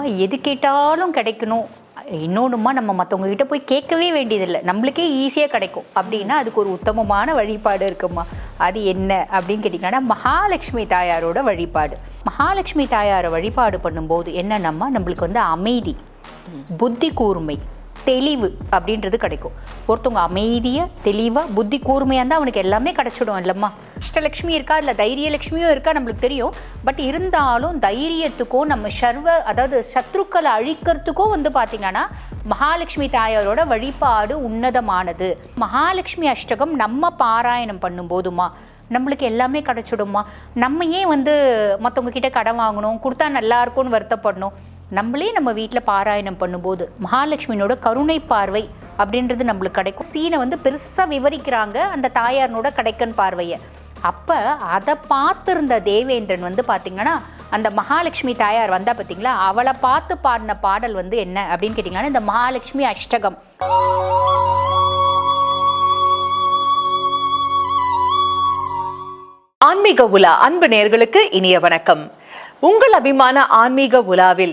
அம்மா எது கேட்டாலும் கிடைக்கணும். இன்னொன்றுமா நம்ம மற்றவங்க கிட்ட போய் கேட்கவே வேண்டியதில்லை. நம்மளுக்கே ஈஸியாக கிடைக்கும். அப்படின்னா அதுக்கு ஒரு உத்தமமான வழிபாடு இருக்குமா? அது என்ன? அப்படின்னு கேட்டிங்கன்னா மகாலட்சுமி தாயாரோட வழிபாடு. மகாலட்சுமி தாயாரை வழிபாடு பண்ணும்போது என்னென்னம்மா? நம்மளுக்கு வந்து அமைதி புத்தி கூர்மை தெளிவு அப்படின்றது கிடைக்கும். ஒருத்தவங்க அமைதியாக தெளிவாக புத்தி கூர்மையாக இருந்தால் அவனுக்கு எல்லாமே கிடைச்சிடும் இல்லைம்மா. இஷ்டலக்ஷ்மி இருக்கா இல்லை தைரியலக்ஷ்மியும் இருக்கா நம்மளுக்கு தெரியும். பட் இருந்தாலும் தைரியத்துக்கும் நம்ம சர்வ அதாவது சத்ருக்களை அழிக்கிறதுக்கும் வந்து பார்த்திங்கன்னா மகாலட்சுமி தாயாரோட வழிபாடு உன்னதமானது. மகாலட்சுமி அஷ்டகம் நம்ம பாராயணம் பண்ணும்போதுமா நம்மளுக்கு எல்லாமே கிடச்சிடுமா நம்ம ஏன் வந்து மற்றவங்க கிட்ட கடன் வாங்கணும் கொடுத்தா நல்லா இருக்கும்னு வருத்தப்படணும்? நம்மளே நம்ம வீட்டில் பாராயணம் பண்ணும்போது மகாலட்சுமியோட கருணை பார்வை அப்படின்றது நம்மளுக்கு கிடைக்கும். சீனை வந்து பெருசாக விவரிக்கிறாங்க அந்த தாயாரனோட கிடைக்கன் பார்வையை. அப்போ அதை பார்த்துருந்த தேவேந்திரன் வந்து பார்த்திங்கன்னா அந்த மகாலட்சுமி தாயார் வந்தால் பார்த்தீங்களா அவளை பார்த்து பாடின பாடல் வந்து என்ன அப்படின்னு கேட்டிங்கன்னா இந்த மகாலட்சுமி அஷ்டகம். ஆன்மீக உலா அன்பு நேர்களுக்கு இனிய வணக்கம். உங்கள் அபிமான ஆன்மீக உலாவில்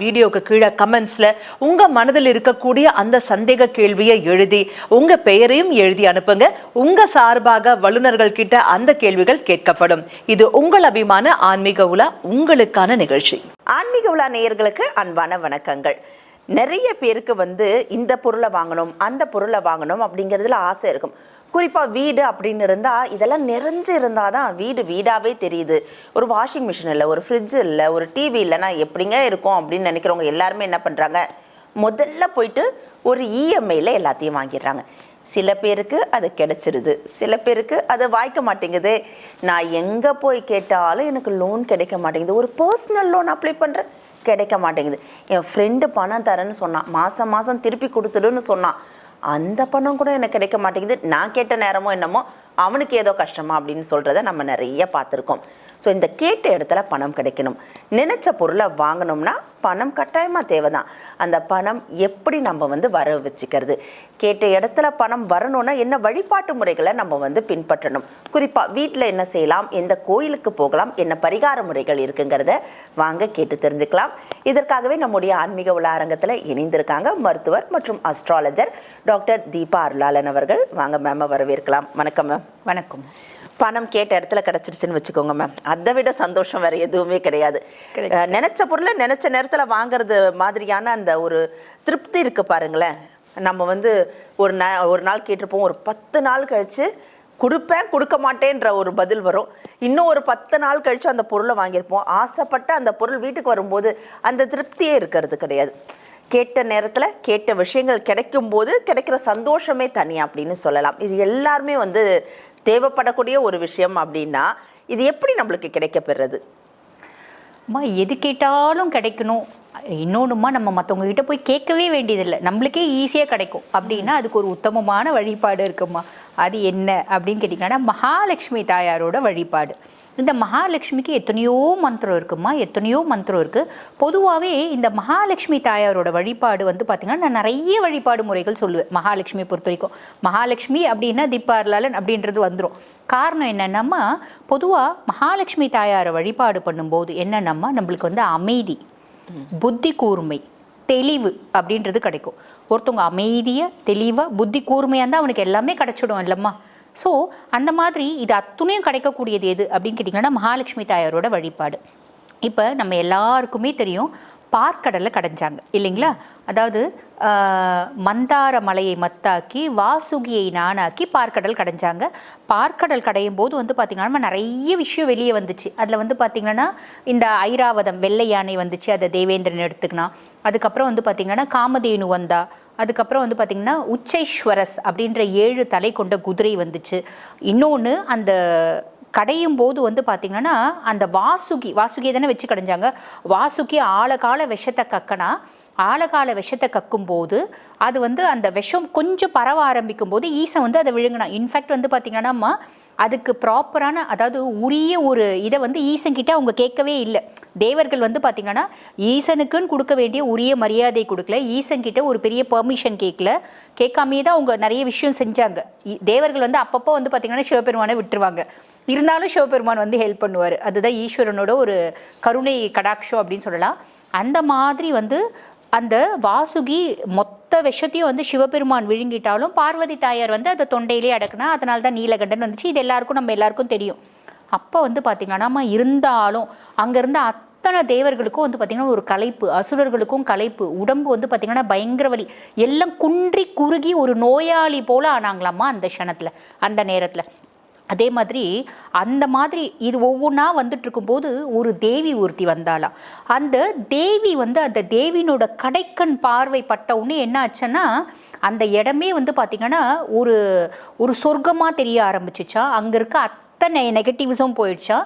வீடியோக்கு கீழே கமெண்ட்ஸ்ல உங்க மனதில் இருக்கக்கூடிய அந்த சந்தேக கேள்வியை எழுதி உங்க பெயரையும் எழுதி அனுப்புங்க. உங்க சார்பாக வல்லுனர்கள் கிட்ட அந்த கேள்விகள் கேட்கப்படும். இது உங்கள் அபிமான ஆன்மீக உலா உங்களுக்கான நிகழ்ச்சி. ஆன்மீக உலா நேயர்களுக்கு அன்பான வணக்கங்கள். நிறைய பேருக்கு வந்து இந்த பொருளை வாங்கணும் அந்த பொருளை வாங்கணும் அப்படிங்கிறதுல ஆசை இருக்கும். குறிப்பாக வீடு அப்படின்னு இருந்தால் இதெல்லாம் நிறைஞ்சு இருந்தால் தான் வீடு வீடாகவே தெரியுது. ஒரு வாஷிங் மிஷின் இல்லை ஒரு ஃப்ரிட்ஜ் இல்லை ஒரு டிவி இல்லைன்னா எப்படிங்க இருக்கும் அப்படின்னு நினைக்கிறவங்க எல்லாருமே என்ன பண்ணுறாங்க முதல்ல போயிட்டு ஒரு இஎம்ஐயில் எல்லாத்தையும் வாங்கிடுறாங்க. சில பேருக்கு அது கிடைச்சிருது. சில பேருக்கு அது வாய்க்க மாட்டேங்குது. நான் எங்கே போய் கேட்டாலும் எனக்கு லோன் கிடைக்க மாட்டேங்குது. ஒரு பர்சனல் லோன் அப்ளை பண்ணுறேன் கிடைக்க மாட்டேங்குது. என் ஃப்ரெண்டு பணம் தரேன்னு சொன்னான். மாதம் மாதம் திருப்பி கொடுத்துடுன்னு சொன்னான். அந்த பணம் கூட எனக்கு கிடைக்க மாட்டேங்குது. நான் கேட்ட நேரமோ என்னமோ அவனுக்கு ஏதோ கஷ்டமா அப்படின்னு சொல்கிறத நம்ம நிறைய பார்த்துருக்கோம். ஸோ இந்த கேட்ட இடத்துல பணம் கிடைக்கணும். நினைச்ச பொருளை வாங்கணும்னா பணம் கட்டாயமாக தேவைதான். அந்த பணம் எப்படி நம்ம வந்து வர வச்சுக்கிறது? கேட்ட இடத்துல பணம் வரணும்னா என்ன வழிபாட்டு முறைகளை நம்ம வந்து பின்பற்றணும்? குறிப்பாக வீட்டில் என்ன செய்யலாம்? எந்த கோயிலுக்கு போகலாம்? என்ன பரிகார முறைகள் இருக்குங்கிறத வாங்க கேட்டு தெரிஞ்சுக்கலாம். இதற்காகவே நம்முடைய ஆன்மீக உலா அரங்கத்தில் இணைந்திருக்காங்க மருத்துவர் மற்றும் அஸ்ட்ராலஜர் டாக்டர் தீபா அருளாளன் அவர்கள். வாங்க மேம் வரவேற்கலாம். வணக்கம் மேம் வணக்கம். பணம் கேட்ட இடத்துல கிடைச்சிருச்சுன்னு வச்சுக்கோங்க மேம் அதை விட சந்தோஷம் வேற எதுவுமே கிடையாது. நினைச்ச பொருளை நினைச்ச நேரத்துல வாங்குறது மாதிரியான அந்த ஒரு திருப்தி இருக்கு பாருங்களேன். நம்ம வந்து ஒரு நா ஒரு நாள் கேட்டிருப்போம் ஒரு பத்து நாள் கழிச்சு கொடுப்பேன் கொடுக்க மாட்டேன்ற ஒரு பதில் வரும். இன்னும் ஒரு பத்து நாள் கழிச்சு அந்த பொருளை வாங்கியிருப்போம். ஆசைப்பட்ட அந்த பொருள் வீட்டுக்கு வரும்போது அந்த திருப்தியே இருக்கிறது கிடையாது. கேட்ட நேரத்தில் கேட்ட விஷயங்கள் கிடைக்கும் போது கிடைக்கிற சந்தோஷமே தனி அப்படின்னு சொல்லலாம். இது எல்லாருமே வந்து தேவைப்படக்கூடிய ஒரு விஷயம் அப்படின்னா இது எப்படி நம்மளுக்கு கிடைக்கப்பெறது அம்மா எது கேட்டாலும் கிடைக்கணும். இன்னொன்றுமா நம்ம மற்றவங்ககிட்ட போய் கேட்கவே வேண்டியதில்லை. நம்மளுக்கே ஈஸியாக கிடைக்கும். அப்படின்னா அதுக்கு ஒரு உத்தமமான வழிபாடு இருக்குமா? அது என்ன? அப்படின்னு கேட்டிங்கன்னா மகாலட்சுமி தாயாரோட வழிபாடு. இந்த மகாலட்சுமிக்கு எத்தனையோ மந்திரம் இருக்குமா? எத்தனையோ மந்திரம் இருக்குது பொதுவாகவே இந்த மகாலட்சுமி தாயாரோட வழிபாடு வந்து பார்த்திங்கன்னா நான் நிறைய வழிபாடு முறைகள் சொல்லுவேன். மகாலட்சுமியை பொறுத்த வரைக்கும். மகாலட்சுமி அப்படின்னா தீபார்லாலன் அப்படின்றது வந்துடும் காரணம் என்னென்னம்மா? பொதுவாக மகாலட்சுமி தாயாரை வழிபாடு பண்ணும்போது என்னென்னம்மா? நம்மளுக்கு வந்து அமைதி. புத்தி கூர்மை தெளிவு அப்படின்றது கிடைக்கும். ஒருத்தவங்க அமைதியாக தெளிவாக புத்தி கூர்மையாக இருந்தால் அவனுக்கு எல்லாமே கிடச்சிடும் இல்லைம்மா. ஸோ அந்த மாதிரி இது அத்துணையும் கிடைக்கக்கூடியது எது அப்படின்னு கேட்டிங்கன்னா மகாலட்சுமி தாயாரோட வழிபாடு. இப்போ நம்ம எல்லாருக்குமே தெரியும் பார்க்கடலை கடைஞ்சாங்க. இல்லைங்களா? அதாவது மந்தார மலையை மத்தாக்கி வாசுகியை நானாக்கி பார்க்கடல் கடைஞ்சாங்க. பார்க்கடல் கடையும் போது வந்து பார்த்திங்கன்னா நிறைய விஷயம் வெளியே வந்துச்சு. அதில் வந்து பார்த்திங்கன்னா இந்த ஐராவதம் வெள்ளை யானை வந்துச்சு அதை தேவேந்திரன் எடுத்துக்கினான். அதுக்கப்புறம் வந்து பார்த்திங்கன்னா காமதேனு வந்தா. அதுக்கப்புறம் வந்து பார்த்திங்கன்னா உச்சைஸ்வரஸ் அப்படின்ற ஏழு தலை கொண்ட குதிரை வந்துச்சு. இன்னொன்று அந்த கடையும் போது வந்து பார்த்திங்கன்னா அந்த வாசுகி வாசுகியை தானே வச்சு கடைஞ்சாங்க. வாசுகி ஆழகால விஷத்தை கக்கனா ஆழகால விஷத்தை கக்கும்போது அது வந்து அந்த விஷம் கொஞ்சம் பரவ ஆரம்பிக்கும் போது ஈசன் வந்து அதை விழுங்கினா இன்ஃபேக்ட் வந்து பார்த்திங்கன்னா அதுக்கு ப்ராப்பரான அதாவது உரிய ஒரு இதை வந்து ஈசன் கிட்ட அவங்க கேட்கவே இல்லை. தேவர்கள் வந்து பார்த்திங்கன்னா ஈசனுக்குன்னு கொடுக்க வேண்டிய உரிய மரியாதை கொடுக்கல. ஈசன் கிட்ட ஒரு பெரிய பெர்மிஷன் கேட்கல. கேட்காமே தான் அவங்க நிறைய விஷயம் செஞ்சாங்க. தேவர்கள் வந்து அப்பப்போ வந்து பார்த்திங்கன்னா சிவபெருமானை விட்டுருவாங்க. இருந்தாலும் சிவபெருமான் வந்து ஹெல்ப் பண்ணுவார். அதுதான் ஈஸ்வரனோட ஒரு கருணை கடாட்சம் அப்படின்னு சொல்லலாம். அந்த மாதிரி வந்து அந்த வாசுகி மொத்த விஷத்தையும் வந்து சிவபெருமான் விழுங்கிட்டாலும் பார்வதி தாயார் வந்து அதை தொண்டையிலே அடக்குனா அதனால தான் நீலகண்டன் வந்துச்சு. இது எல்லாருக்கும் நம்ம எல்லாருக்கும் தெரியும். அப்போ வந்து பார்த்திங்கன்னா நம்ம இருந்தாலும் அங்கேருந்து அத்தனை தேவர்களுக்கும் வந்து பார்த்திங்கன்னா ஒரு களைப்பு அசுரர்களுக்கும் களைப்பு உடம்பு வந்து பார்த்திங்கன்னா பயங்கர வலி. எல்லாம் குன்றி குறுகி ஒரு நோயாளி போல் ஆனாங்களாம்மா அந்த க்ஷணத்தில் அந்த நேரத்தில். அதே மாதிரி அந்த மாதிரி இது ஒவ்வொன்றா வந்துட்டு இருக்கும்போது ஒரு தேவி ஒருத்தி வந்தாலாம் அந்த தேவி வந்து அந்த தேவியினோட கடைக்கண் பார்வை பட்ட உடனே என்ன ஆச்சுன்னா அந்த இடமே வந்து பார்த்திங்கன்னா ஒரு ஒரு சொர்க்கமாக தெரிய ஆரம்பிச்சிச்சா. அங்கே இருக்க அத்தனை நெகட்டிவ்ஸும் போயிடுச்சா.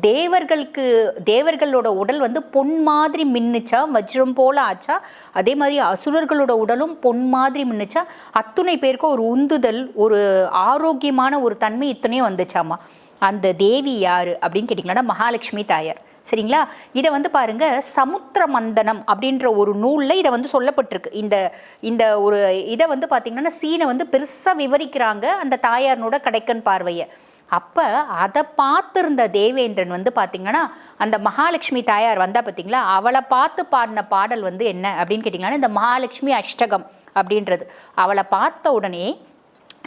தேவர்களுக்கு தேவர்களோட உடல் வந்து பொன் மாதிரி மின்னுச்சா? வஜ்ரம் போல ஆச்சா? அதே மாதிரி அசுரர்களோட உடலும் பொன் மாதிரி மின்னுச்சா? அத்துணை பேருக்கும் ஒரு உந்துதல் ஒரு ஆரோக்கியமான ஒரு தன்மை இத்தனையும் வந்துச்சாமா? அந்த தேவி யார் அப்படின்னு கேட்டிங்கன்னா மகாலட்சுமி தாயார். சரிங்களா? இதை வந்து பாருங்க சமுத்திர மந்தனம் அப்படின்ற ஒரு நூலில் இதை வந்து சொல்லப்பட்டிருக்கு. இந்த இந்த ஒரு இதை வந்து பார்த்தீங்கன்னா சீனை வந்து பெருசாக விவரிக்கிறாங்க அந்த தாயாரனோட கடைக்கன் பார்வையை. அப்போ அதை பார்த்துருந்த தேவேந்திரன் வந்து பார்த்தீங்கன்னா அந்த மகாலட்சுமி தாயார் வந்தால் பார்த்தீங்களா அவளை பார்த்து பாடின பாடல் வந்து என்ன அப்படின்னு கேட்டிங்கன்னா இந்த மகாலட்சுமி அஷ்டகம் அப்படின்றது. அவளை பார்த்த உடனே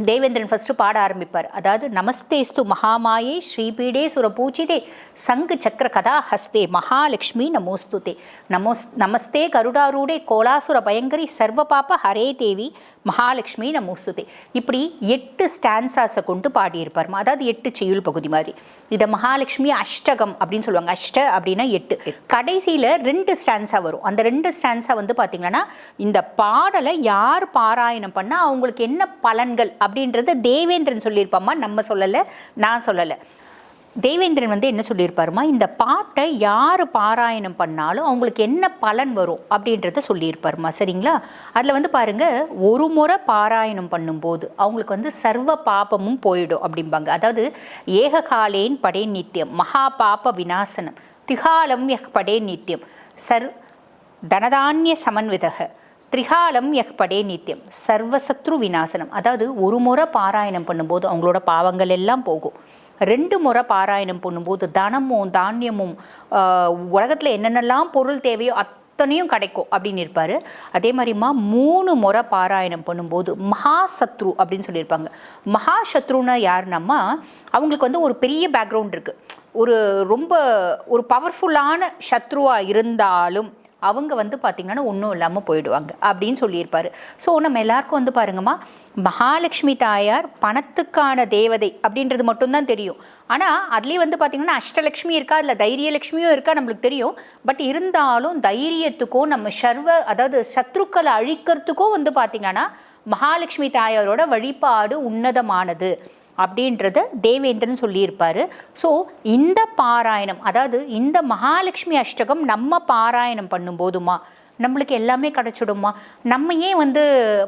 தேவேந்திரன் ஃபர்ஸ்ட் பாட ஆரம்பிப்பார். அதாவது நமஸ்தேஸ்து மகாமாயே ஸ்ரீபீடே சுரபூஜிதே சங்கு சக்கர கதா ஹஸ்தே மகாலட்சுமி நமோஸ்துதே. நமோஸ் நமஸ்தே கருடாரூடே கோலாசுர பயங்கரி சர்வ பாப்ப ஹரே தேவி மகாலட்சுமி நமோஸ்துதே. இப்படி எட்டு ஸ்டான்சாஸை கொண்டு பாடியிருப்பார். அதாவது எட்டு செய்யுள் பகுதி மாதிரி. இதை மகாலட்சுமி அஷ்டகம் அப்படின்னு சொல்லுவாங்க. அஷ்ட அப்படின்னா எட்டு. கடைசியில் ரெண்டு ஸ்டான்ஸா வரும். அந்த ரெண்டு ஸ்டான்ஸா வந்து பார்த்தீங்கன்னா இந்த பாடலை யார் பாராயணம் பண்ணால் அவங்களுக்கு என்ன பலன்கள் அப்படின்றத தேவேந்திரன் சொல்லியிருப்பாம்மா. நம்ம சொல்லலை நான் சொல்லலை. தேவேந்திரன் வந்து என்ன சொல்லியிருப்பாருமா இந்த பாட்டை யார் பாராயணம் பண்ணாலும் அவங்களுக்கு என்ன பலன் வரும் அப்படின்றத சொல்லியிருப்பாருமா சரிங்களா? அதில் வந்து பாருங்கள் ஒரு முறை பாராயணம் பண்ணும்போது அவங்களுக்கு வந்து சர்வ பாபமும் போயிடும் அப்படிம்பாங்க. அதாவது ஏககாலேன் படே நித்தியம் மகா பாப விநாசனம் திகாலம் படே நித்தியம் சர் தனதானிய சமன்விதக திரிகாலம் யக் படே நித்தியம் சர்வசத்ரு விநாசனம். அதாவது ஒரு முறை பாராயணம் பண்ணும்போது அவங்களோட பாவங்கள் எல்லாம் போகும். ரெண்டு முறை பாராயணம் பண்ணும்போது தனமும் தானியமும் உலகத்தில் என்னென்னலாம் பொருள் தேவையோ அத்தனையும் கிடைக்கும் அப்படின்னு இருப்பார். அதே மாதிரிமா மூணு முறை பாராயணம் பண்ணும்போது மகாசத்ரு அப்படின்னு சொல்லியிருப்பாங்க. மகாசத்ருன்னா யாருன்னம்மா அவங்களுக்கு வந்து ஒரு பெரிய பேக்ரவுண்ட் இருக்குது ஒரு ரொம்ப ஒரு பவர்ஃபுல்லான சத்ருவாக இருந்தாலும் அவங்க வந்து பார்த்திங்கன்னா ஒன்றும் இல்லாமல் போயிடுவாங்க அப்படின்னு சொல்லியிருப்பார். ஸோ நம்ம எல்லாருக்கும் வந்து பாருங்கம்மா மகாலட்சுமி தாயார் பணத்துக்கான தேவதை அப்படின்றது மட்டும்தான் தெரியும். ஆனால் அதுலேயே வந்து பார்த்திங்கன்னா அஷ்டலக்ஷ்மி இருக்கா அதில் தைரியலக்ஷ்மியும் இருக்கா நம்மளுக்கு தெரியும். பட் இருந்தாலும் தைரியத்துக்கும் நம்ம சர்வ அதாவது சத்ருக்களை அழிக்கிறதுக்கும் வந்து பார்த்திங்கன்னா மகாலட்சுமி தாயாரோட வழிபாடு உன்னதமானது. அப்படின்றத தேவேந்திரன் சொல்லியிருப்பார். ஸோ இந்த பாராயணம் அதாவது இந்த மகாலட்சுமி அஷ்டகம் நம்ம பாராயணம் பண்ணும்போதுமா நம்மளுக்கு எல்லாமே கிடச்சிடுமா? நம்ம ஏன் வந்து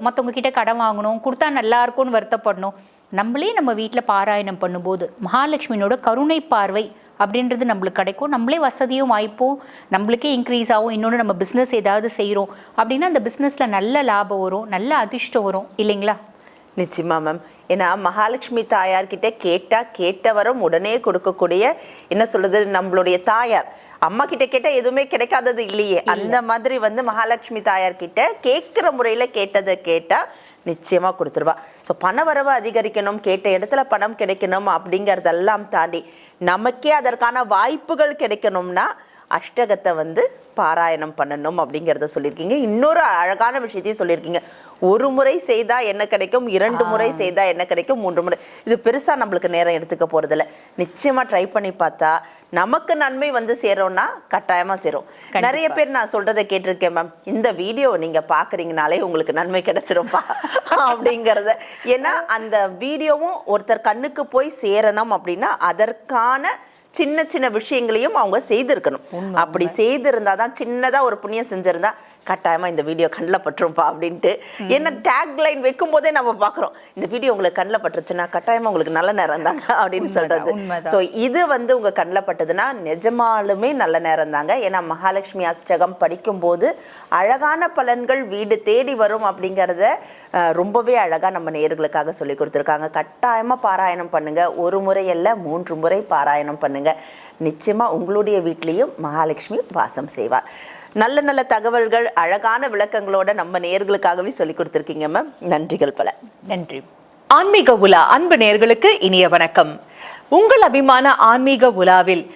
மற்றவங்க கிட்ட கடன் வாங்கணும் கொடுத்தா நல்லா இருக்கும்னு வருத்தப்படணும்? நம்மளே நம்ம வீட்டில் பாராயணம் பண்ணும்போது மகாலட்சுமியோட கருணை பார்வை அப்படின்றது நம்மளுக்கு கிடைக்கும். நம்மளே வசதியும் வாய்ப்பும் நம்மளுக்கே இன்க்ரீஸ் ஆகும். இன்னொன்று நம்ம பிஸ்னஸ் ஏதாவது செய்கிறோம் அப்படின்னா அந்த பிஸ்னஸில் நல்ல லாபம் வரும் நல்ல அதிர்ஷ்டம் வரும். இல்லைங்களா? நிச்சயமா மேம் ஏன்னா மகாலட்சுமி தாயார் கிட்ட கேட்டா கேட்டவரும் உடனே கொடுக்கக்கூடிய என்ன சொல்றது நம்மளுடைய தாயார். அம்மா கிட்ட கேட்டா எதுவுமே கிடைக்காதது இல்லையே. அந்த மாதிரி வந்து மகாலட்சுமி தாயார் கிட்ட கேட்கிற முறையில கேட்டதை கேட்டா நிச்சயமா கொடுத்துருவா. ஸோ பண வரவு அதிகரிக்கணும் கேட்ட இடத்துல பணம் கிடைக்கணும் அப்படிங்கறதெல்லாம் தாண்டி நமக்கே அதற்கான வாய்ப்புகள் கிடைக்கணும்னா அஷ்டகத்தை வந்து பாராயணம் பண்ணணும் அப்படிங்கிறத சொல்லியிருக்கீங்க. இன்னொரு அழகான விஷயத்தையும் சொல்லியிருக்கீங்க. ஒரு முறை செய்தா என்ன கிடைக்கும்? இரண்டு முறை செய்தா என்ன கிடைக்கும்? மூன்று முறை. இது பெருசா நம்மளுக்கு நேரம் எடுத்துக்க போறதில்ல. நிச்சயமா ட்ரை பண்ணி பார்த்தா நமக்கு நன்மை வந்து சேரும்னா கட்டாயமா சேரும். நிறைய பேர் நான் சொல்றதை கேட்டிருக்கேன் மேம் இந்த வீடியோ நீங்க பாக்குறீங்கனாலே உங்களுக்கு நன்மை கிடைச்சிரும்பா அப்படிங்கறத. ஏன்னா அந்த வீடியோவும் ஒருத்தர் கண்ணுக்கு போய் சேரணும் அப்படின்னா அதற்கான சின்ன சின்ன விஷயங்களையும் அவங்க செய்திருக்கணும். அப்படி செய்திருந்தா தான் சின்னதா ஒரு புண்ணியம் செஞ்சிருந்தா கட்டாயமா இந்த வீடியோ கண்ணில் பட்டுரும்பா அப்படின்ட்டு. ஏன்னா டேக் லைன் வைக்கும் போதே நம்ம பார்க்குறோம். இந்த வீடியோ உங்களுக்கு கண்ணில் பட்டுருச்சுன்னா கட்டாயமா உங்களுக்கு நல்ல நேரம் தாங்க அப்படின்னு உண்மைதான். ஸோ இது வந்து உங்க கண்ணில் பட்டதுன்னா நிஜமாலுமே நல்ல நேரம் தாங்க. ஏன்னா மகாலட்சுமி அஷ்டகம் படிக்கும்போது அழகான பலன்கள் வீடு தேடி வரும் அப்படிங்கிறத ரொம்பவே அழகா நம்ம நேயர்களுக்காக சொல்லி கொடுத்துருக்காங்க. கட்டாயமா பாராயணம் பண்ணுங்க. ஒரு முறை அல்ல மூன்று முறை பாராயணம் பண்ணுங்க. நிச்சயமா உங்களுடைய வீட்லேயும் மகாலட்சுமி வாசம் செய்வார். நல்ல நல்ல தகவல்கள் அழகான விளக்கங்களோட நம்ம நேர்களுக்காகவே சொல்லி கொடுத்துருக்கீங்க மேம் நன்றிகள் பல. நன்றி. ஆன்மீக உலா அன்பு நேர்களுக்கு இனிய வணக்கம். உங்கள் அபிமான ஆன்மீக உலாவில்